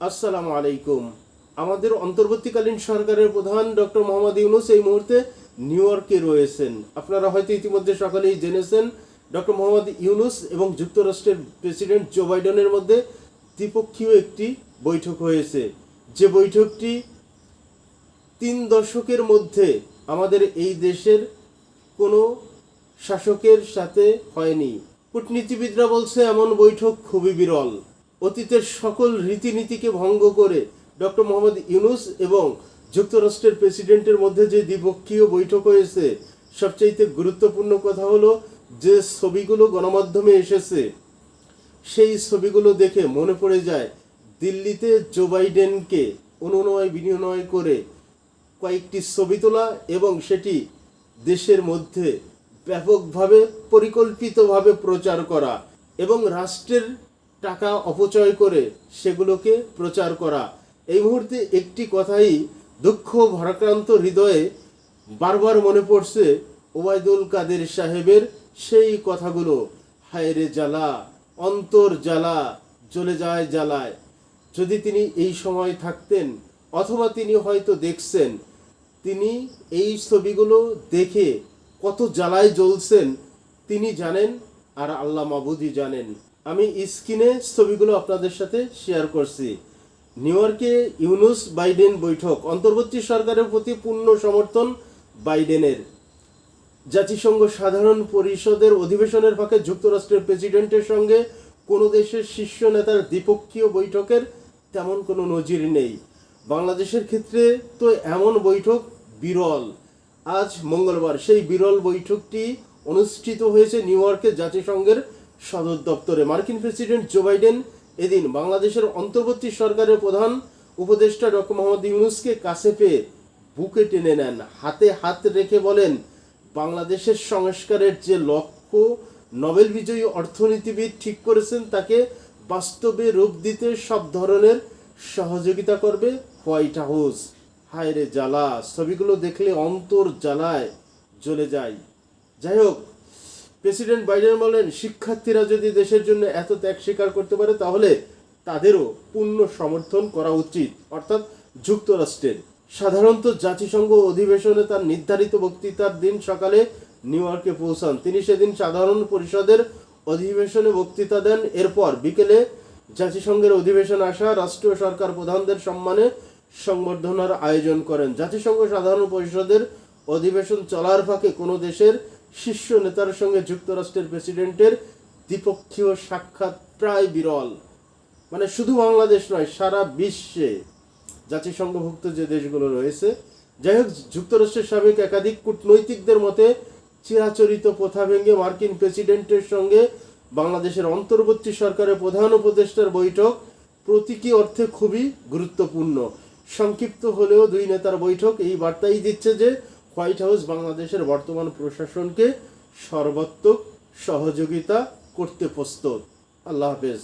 আসসালামু আলাইকুম। আমাদের অন্তর্বর্তীকালীন সরকারের প্রধান ডক্টর মোহাম্মদ ইউনুস এই মুহূর্তে নিউ ইয়র্কে রয়েছেন। আপনারা হয়তো ইতিমধ্যে সকালেই জেনেছেন, ডক্টর মোহাম্মদ ইউনুস এবং যুক্তরাষ্ট্রের প্রেসিডেন্ট জো বাইডেনের মধ্যে দ্বিপক্ষীয় একটি বৈঠক হয়েছে। যে বৈঠকটি তিন দশকের মধ্যে আমাদের এই দেশের কোনো শাসকের সাথে হয়নি। কূটনীতিবিদরা বলছে, এমন বৈঠক খুবই বিরল। অতীতের সকল রীতিনীতিকে ভঙ্গ করে ডক্টর মোহাম্মদ ইউনুস এবং যুক্তরাষ্ট্রের প্রেসিডেন্টের মধ্যে যে দ্বিপক্ষীয় বৈঠক হয়েছে, সবচাইতে গুরুত্বপূর্ণ কথা হলো যে ছবিগুলো গণমাধ্যমে এসেছে, সেই ছবিগুলো দেখে মনে পড়ে যায় দিল্লিতে জো বাইডেনকে অনুনয় বিনিময় করে কয়েকটি ছবি তোলা এবং সেটি দেশের মধ্যে ব্যাপকভাবে, পরিকল্পিতভাবে প্রচার করা এবং রাষ্ট্রের টাকা অপচয় করে সেগুলোকে প্রচার করা। এই মুহূর্তে একটি কথাই দুঃখ ভারাক্রান্ত হৃদয়ে বারবার মনে পড়ছে ওবায়দুল কাদের সাহেবের সেই কথাগুলো। হায়রে জ্বালা, অন্তর জ্বালা, জ্বলে যায় জ্বালায়। যদি তিনি এই সময় থাকতেন, অথবা তিনি হয়তো দেখছেন, তিনি এই ছবিগুলো দেখে কত জ্বালায় জ্বলছেন, তিনি জানেন আর আল্লাহ মাবুদি জানেন। আমি স্ক্রিনে ছবিগুলো আপনাদের সাথে শেয়ার করছি। নিউ ইয়র্কে ইউনুস বাইডেন বৈঠক, অন্তর্বর্তী সরকারের প্রতি পূর্ণ সমর্থন বাইডেনের। জাতিসংঘ সাধারণ পরিষদের অধিবেশনের ফাঁকে যুক্তরাষ্ট্রের প্রেসিডেন্টের সঙ্গে কোনো দেশের শীর্ষ নেতার দ্বিপক্ষীয় বৈঠকের তেমন কোনো নজির নেই। বাংলাদেশের ক্ষেত্রে তো এমন বৈঠক বিরল। আজ মঙ্গলবার সেই বিরল বৈঠকটি অনুষ্ঠিত হয়েছে নিউ ইয়র্কে জাতিসংঘের সদর দপ্তরে মার্কিন প্রেসিডেন্ট জো বাইডেন এদিন বাংলাদেশের অন্তর্বর্তী সরকারের প্রধান উপদেষ্টা ডক্টর মোহাম্মদ ইউনুসকে কাছে পেয়ে বুকে টেনে নেন। হাতে হাত রেখে বলেন, বাংলাদেশের সংস্কারের যে লক্ষ্য নোবেল বিজয়ী অর্থনীতিবিদ ঠিক করেছেন, তাকে বাস্তবে রূপ দিতে সব ধরনের সহযোগিতা করবে হোয়াইট হাউস। হায় রে জ্বালা, ছবিগুলো দেখলে অন্তর জ্বালায়, জ্বলে যায়। যাই হোক প্রেসিডেন্ট বাইডেন বলেন, শিক্ষার্থীরা যদি দেশের জন্য এত ত্যাগ স্বীকার করতে পারে, তাহলে তাদেরও পূর্ণ সমর্থন করা উচিত। অর্থাৎ যুক্তরাষ্ট্রের সাধারণত জাতিসংঘ অধিবেশনে তার নির্ধারিত বক্তৃতার দিন সকালে নিউ ইয়র্কে পৌঁছান। তিনি সেদিন সাধারণ পরিষদের অধিবেশনে বক্তৃতা দেন। এরপর বিকেলে জাতিসংঘের অধিবেশনে আসা রাষ্ট্রীয় সরকার প্রধানদের সম্মানে সংবর্ধনার আয়োজন করেন। জাতিসংঘ সাধারণ পরিষদের অধিবেশন চলার ফাঁকে কোনো দেশের শীর্ষ নেতার সঙ্গে যুক্তরাষ্ট্রের প্রেসিডেন্টের দ্বিপক্ষীয় সাক্ষাৎ প্রায় বিরল। মানে শুধু বাংলাদেশ নয়, সারা বিশ্বে জাতিসংঘভুক্ত যে দেশগুলো রয়েছে। যাই হোক, যুক্তরাষ্ট্রের সাবেক একাধিক কূটনৈতিকদের মতে চিরাচরিত প্রথা ভেঙে মার্কিন প্রেসিডেন্টের সঙ্গে বাংলাদেশের অন্তর্বর্তী সরকারের প্রধান উপদেষ্টার বৈঠক প্রতীকী অর্থে খুবই গুরুত্বপূর্ণ। সংক্ষিপ্ত হলেও দুই নেতার বৈঠক এই বার্তাই দিচ্ছে যে হোয়াইট হাউস বাংলাদেশের বর্তমান প্রশাসনকে সর্বাত্মক সহযোগিতা করতে প্রস্তুত। আল্লাহ হাফেজ।